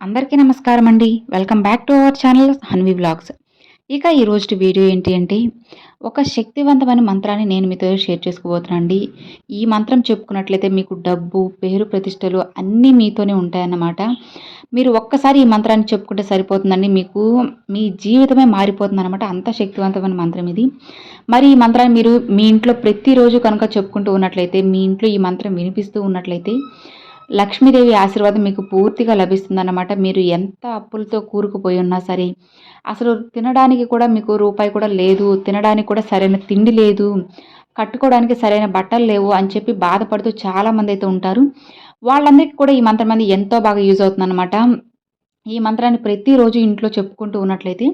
అందరికీ నమస్కారం అండి welcome back to our channel Hanvi vlogs ఇక ఈ రోజు వీడియో ఏంటి అంటే ఒక శక్తివంతమైన మంత్రాన్ని నేను మీతో షేర్ చేసుకోబోతున్నాను అండి ఈ మంత్రం చెప్పుకున్నట్లయితే మీకు డబ్బు పేరు ప్రతిష్టలు అన్నీ మీతోనే ఉంటాయన్నమాట. మీరు ఒక్కసారి ఈ మంత్రాన్ని చెప్పుకుంటే సరిపోతుందండి. మీకు మీ జీవితమే మారిపోతుంది అనమాట అంత శక్తివంతమైన మంత్రం ఇది. మరి ఈ మంత్రాన్ని మీరు మీ ఇంట్లో ప్రతిరోజు కనుక చెప్పుకుంటూ ఉన్నట్లయితే మీ ఇంట్లో ఈ మంత్రం వినిపిస్తూ ఉన్నట్లయితే లక్ష్మీదేవి ఆశీర్వాదం మీకు పూర్తిగా లభిస్తుందన్నమాట. మీరు ఎంత అప్పులతో కూరుకుపోయి ఉన్నా సరే అసలు తినడానికి కూడా మీకు రూపాయి కూడా లేదు తినడానికి కూడా సరైన తిండి లేదు కట్టుకోవడానికి సరైన బట్టలు లేవు అని చెప్పి బాధపడుతూ చాలామంది అయితే ఉంటారు. వాళ్ళందరికీ కూడా ఈ మంత్రం అనేది ఎంతో బాగా యూజ్ అవుతుందన్నమాట. ఈ మంత్రాన్ని ప్రతిరోజు ఇంట్లో చెప్పుకుంటూ ఉన్నట్లయితే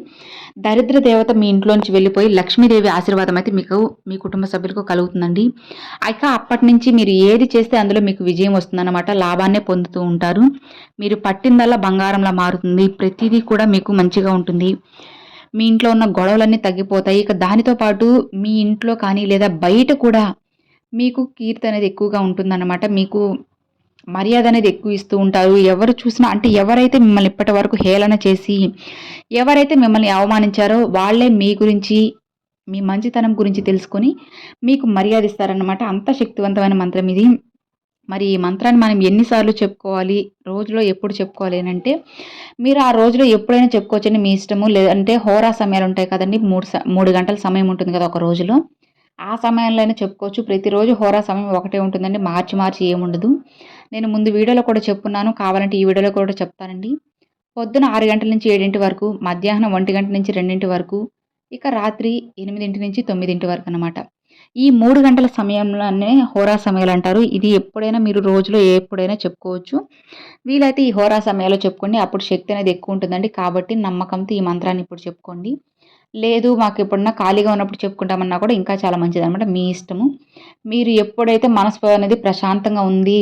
దరిద్ర దేవత మీ ఇంట్లోంచి వెళ్ళిపోయి లక్ష్మీదేవి ఆశీర్వాదం అయితే మీకు మీ కుటుంబ సభ్యులకు కలుగుతుందండి. ఇక అప్పటి నుంచి మీరు ఏది చేస్తే అందులో మీకు విజయం వస్తుందన్నమాట. లాభాన్నే పొందుతూ ఉంటారు. మీరు పట్టిందల్లా బంగారంలా మారుతుంది. ప్రతిదీ కూడా మీకు మంచిగా ఉంటుంది. మీ ఇంట్లో ఉన్న గొడవలన్నీ తగ్గిపోతాయి. ఇక దానితో పాటు మీ ఇంట్లో కానీ లేదా బయట కూడా మీకు కీర్తి అనేది ఎక్కువగా ఉంటుందన్నమాట. మీకు మర్యాద అనేది ఎక్కువ ఇస్తూ ఉంటారు. ఎవరు చూసినా అంటే ఎవరైతే మిమ్మల్ని ఇప్పటి వరకు హేళన చేసి ఎవరైతే మిమ్మల్ని అవమానించారో వాళ్ళే మీ గురించి మీ మంచితనం గురించి తెలుసుకొని మీకు మర్యాద ఇస్తారన్నమాట. అంత శక్తివంతమైన మంత్రం ఇది. మరి ఈ మంత్రాన్ని మనం ఎన్నిసార్లు చెప్పుకోవాలి? రోజులో ఎప్పుడు చెప్పుకోవాలి అంటే మీరు ఆ రోజులో ఎప్పుడైనా చెప్పుకోవచ్చని మీ ఇష్టము. లేదంటే హోరా సమయాలు ఉంటాయి కదండి. మూడు మూడు గంటల సమయం ఉంటుంది కదా ఒక రోజులో. ఆ సమయంలో అయినా చెప్పుకోవచ్చు. ప్రతిరోజు హోరా సమయం ఒకటే ఉంటుందండి. మార్చి మార్చి ఏముండదు. నేను ముందు వీడియోలో కూడా చెప్పున్నాను. కావాలంటే ఈ వీడియోలో కూడా చెప్తానండి. పొద్దున ఆరు గంటల నుంచి ఏడింటి వరకు మధ్యాహ్నం ఒంటి గంట నుంచి రెండింటి వరకు ఇక రాత్రి ఎనిమిదింటి నుంచి తొమ్మిదింటి వరకు అనమాట ఈ మూడు గంటల సమయంలోనే హోరా సమయాలు అంటారు. ఇది ఎప్పుడైనా మీరు రోజులో ఎప్పుడైనా చెప్పుకోవచ్చు. వీలైతే ఈ హోరా సమయాలు చెప్పుకోండి. అప్పుడు శక్తి అనేది ఎక్కువ ఉంటుందండి. కాబట్టి నమ్మకంతో ఈ మంత్రాన్ని ఇప్పుడు చెప్పుకోండి. లేదు మాకు ఎప్పుడన్నా ఖాళీగా ఉన్నప్పుడు చెప్పుకుంటామన్నా కూడా ఇంకా చాలా మంచిది అనమాట మీ ఇష్టము. మీరు ఎప్పుడైతే మనసు అనేది ప్రశాంతంగా ఉంది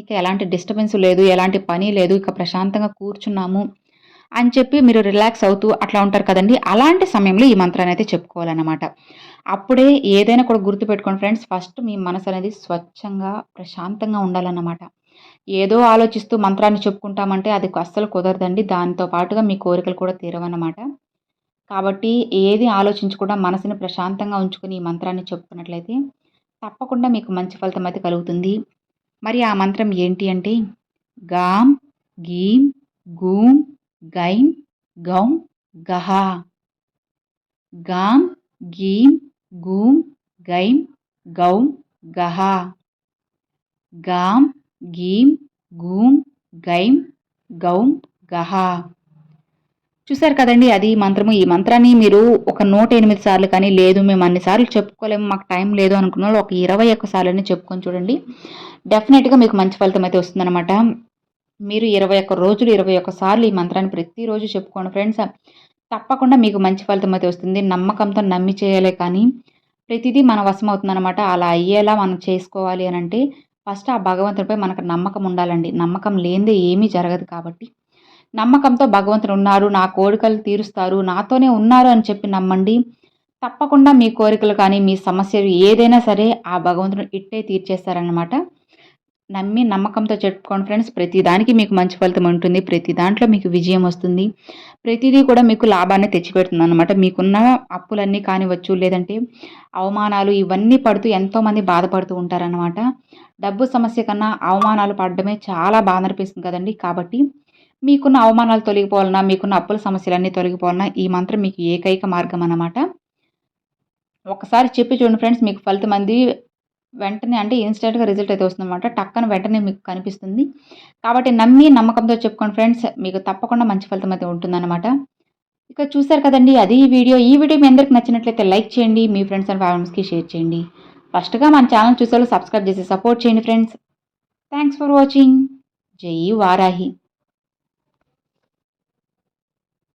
ఇక ఎలాంటి డిస్టర్బెన్స్ లేదు ఎలాంటి పని లేదు ఇక ప్రశాంతంగా కూర్చున్నాము అని చెప్పి మీరు రిలాక్స్ అవుతూ అట్లా ఉంటారు కదండి. అలాంటి సమయంలో ఈ మంత్రాన్ని అయితే చెప్పుకోవాలన్నమాట. అప్పుడే ఏదైనా కూడా గుర్తుపెట్టుకోండి ఫ్రెండ్స్ ఫస్ట్ మీ మనసు అనేది స్వచ్ఛంగా ప్రశాంతంగా ఉండాలన్నమాట. ఏదో ఆలోచిస్తూ మంత్రాన్ని చెప్పుకుంటామంటే అది అస్సలు కుదరదండి. దాంతో పాటుగా మీ కోరికలు కూడా తీరవన్నమాట. కాబట్టి ఏది ఆలోచించకుండా మనసుని ప్రశాంతంగా ఉంచుకుని ఈ మంత్రాన్ని చెప్పుకున్నట్లయితే తప్పకుండా మీకు మంచి ఫలితం అయితే కలుగుతుంది. మరి ఆ మంత్రం ఏంటి అంటే గాం గీం గూం గైం గౌం గహ. గాం గీం గూం గైం గౌం గహ. గాం గీం గూం గైం గౌం గహ. చూసారు కదండి అది మంత్రము. ఈ మంత్రాన్ని మీరు ఒక నూట ఎనిమిది సార్లు కానీ లేదు మేము అన్ని సార్లు చెప్పుకోలేము మాకు టైం లేదు అనుకున్న ఒక ఇరవై ఒక్క సార్లని చెప్పుకొని చూడండి. డెఫినెట్గా మీకు మంచి ఫలితం అయితే వస్తుందన్నమాట. మీరు ఇరవై ఒక్క రోజులు ఇరవై ఒక్క సార్లు ఈ మంత్రాన్ని ప్రతిరోజు చెప్పుకోండి ఫ్రెండ్స్. తప్పకుండా మీకు మంచి ఫలితం అయితే వస్తుంది. నమ్మకంతో నమ్మి చేయాలి కానీ ప్రతిదీ మన వశం అవుతుందన్నమాట. అలా అయ్యేలా మనం చేసుకోవాలి అని అంటే ఫస్ట్ ఆ భగవంతుడిపై మనకు నమ్మకం ఉండాలండి. నమ్మకం లేనిదే ఏమీ జరగదు కాబట్టి. నమ్మకంతో భగవంతుడు ఉన్నారు నా కోరికలు తీరుస్తారు నాతోనే ఉన్నారు అని చెప్పి నమ్మండి. తప్పకుండా మీ కోరికలు కానీ మీ సమస్యలు ఏదైనా సరే ఆ భగవంతుడు ఇట్టే తీర్చేస్తారనమాట నమ్మి నమ్మకంతో చెప్పుకోండి ఫ్రెండ్స్. ప్రతి దానికి మీకు మంచి ఫలితం ఉంటుంది. ప్రతి దాంట్లో మీకు విజయం వస్తుంది. ప్రతిదీ కూడా మీకు లాభాన్ని తెచ్చిపెడుతుంది అనమాట మీకున్న అప్పులన్నీ కానివచ్చు లేదంటే అవమానాలు ఇవన్నీ పడుతూ ఎంతోమంది బాధపడుతూ ఉంటారనమాట డబ్బు సమస్య కన్నా అవమానాలు పడడమే చాలా బాధ అనిపిస్తుంది కదండి. కాబట్టి మీకున్న అవమానాలు తొలగిపోవాలన్నా మీకున్న అప్పుల సమస్యలన్నీ తొలగిపోవాలన్నా ఈ మంత్రం మీకు ఏకైక మార్గం అన్నమాట. ఒకసారి చెప్పి చూడండి ఫ్రెండ్స్ మీకు ఫలితం అంది వెంటనే అంటే ఇన్స్టెంట్గా రిజల్ట్ అయితే వస్తుందన్నమాట. టక్కన వెంటనే మీకు కనిపిస్తుంది. కాబట్టి నమ్మి నమ్మకంతో చెప్పుకోండి ఫ్రెండ్స్ మీకు తప్పకుండా మంచి ఫలితం అయితే ఉంటుందన్నమాట. ఇక చూసారు కదండి అది ఈ వీడియో. ఈ వీడియో మీ అందరికి నచ్చినట్లయితే లైక్ చేయండి మీ ఫ్రెండ్స్ అండ్ ఫ్యామిలీస్కి షేర్ చేయండి. ఫస్ట్గా మన ఛానల్ చూసేవాళ్ళు సబ్స్క్రైబ్ చేసి సపోర్ట్ చేయండి ఫ్రెండ్స్. థ్యాంక్స్ ఫర్ వాచింగ్ జై వారాహి.